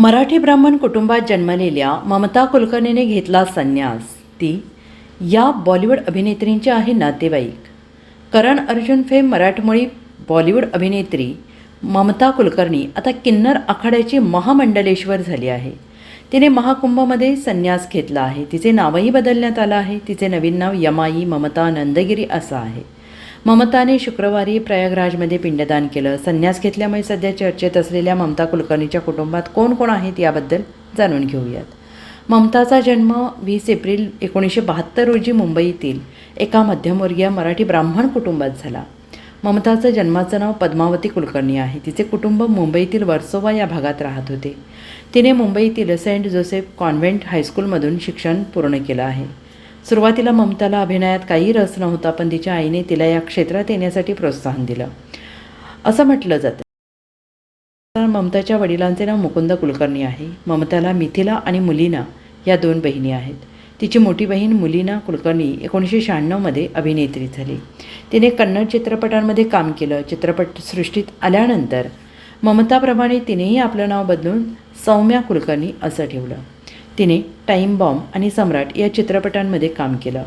मराठी ब्राह्मण कुटुंबात जन्मलेल्या ममता कुलकर्णीने घेतला संन्यास. ती या बॉलिवूड अभिनेत्रींची आहे नातेवाईक. करण अर्जुन फेम मराठमोळी बॉलिवूड अभिनेत्री ममता कुलकर्णी आता किन्नर आखाड्याची महामंडलेश्वर झाली आहे. तिने महाकुंभमध्ये संन्यास घेतला आहे. तिचे नावही बदलण्यात आलं आहे. तिचे नवीन नाव यमाई ममता नंदगिरी असं आहे. ममताने शुक्रवारी प्रयागराजमध्ये पिंडदान केलं. संन्यास घेतल्यामुळे सध्या चर्चेत असलेल्या ममता कुलकर्णीच्या कुटुंबात कोण कोण आहेत याबद्दल जाणून घेऊयात. ममताचा जन्म वीस एप्रिल एकोणीसशे बहात्तर रोजी मुंबईतील एका मध्यमवर्गीय मराठी ब्राह्मण कुटुंबात झाला. ममताचं जन्माचं नाव पद्मावती कुलकर्णी आहे. तिचे कुटुंब मुंबईतील वर्सोवा या भागात राहत होते. तिने मुंबईतील सेंट जोसेफ कॉन्व्हेंट हायस्कूलमधून शिक्षण पूर्ण केलं आहे. सुरुवातीला ममताला अभिनयात काही रस नव्हता पण तिच्या आईने तिला या क्षेत्रात येण्यासाठी प्रोत्साहन दिलं. असं म्हटलं जातं. ममताच्या वडिलांचे नाव मुकुंद कुलकर्णी आहे. ममताला मिथिला आणि मुलीना या दोन बहिणी आहेत. तिची मोठी बहीण मुलीना कुलकर्णी एकोणीसशे शहाण्णवमध्ये अभिनेत्री झाली. तिने कन्नड चित्रपटांमध्ये काम केलं. चित्रपटसृष्टीत आल्यानंतर ममताप्रमाणे तिनेही आपलं नाव बदलून सौम्या कुलकर्णी असं ठेवलं. तिने टाईम बॉम्ब आणि सम्राट या चित्रपटांमध्ये काम केलं.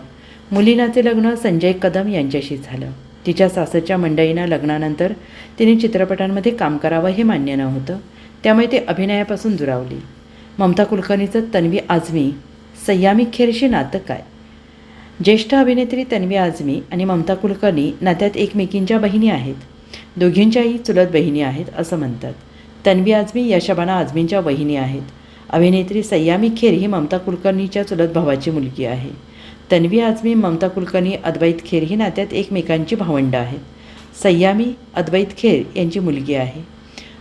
मुलीनाचे लग्न संजय कदम यांच्याशी झालं. तिच्या सासरच्या मंडळींना लग्नानंतर तिने चित्रपटांमध्ये काम करावं हे मान्य नव्हतं. त्यामुळे ते अभिनयापासून दुरावली. ममता कुलकर्णीचं तन्वी आझमी सय्यामी खेरशी नातं काय? ज्येष्ठ अभिनेत्री तन्वी आझमी आणि ममता कुलकर्णी नात्यात एकमेकींच्या बहिणी आहेत. दोघींच्याही चुलत बहिणी आहेत असं म्हणतात. तन्वी आझमी या शबाना आझमींच्या बहिणी आहेत. अभिनेत्री सय्यामी खेर ही ममता कुलकर्णीच्या चुलत भावाची मुलगी आहे. तन्वी आझमी ममता कुलकर्णी अद्वैत खेर ही नात्यात एकमेकांची भावंडं आहेत. सय्यामी अद्वैत खेर यांची मुलगी आहे.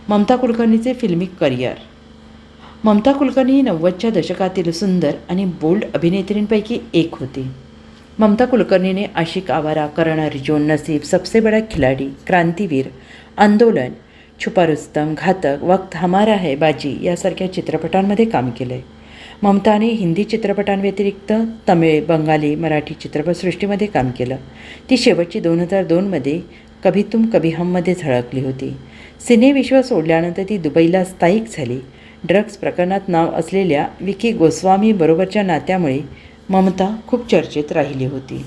ममता कुलकर्णीचे फिल्मी करिअर. ममता कुलकर्णी ही नव्वदच्या दशकातील सुंदर आणि बोल्ड अभिनेत्रींपैकी एक होती. ममता कुलकर्णीने आशिक आवारा करण अर्जुन नसीब सबसे बडा खिलाडी क्रांतीवीर आंदोलन छुपा रुस्तम घातक वक्त हमारा है बाजी यासारख्या चित्रपटांमध्ये काम केलं आहे ममताने हिंदी चित्रपटांव्यतिरिक्त तमिळ बंगाली मराठी चित्रपटसृष्टीमध्ये काम केलं. ती शेवटची दोन हजार दोनमध्ये कभी तुम कभी हममध्ये झळकली होती. सिनेविश्व सोडल्यानंतर ती दुबईला स्थायिक झाली. ड्रग्ज प्रकरणात नाव असलेल्या विकी गोस्वामी बरोबरच्या नात्यामुळे ममता खूप चर्चेत राहिली होती.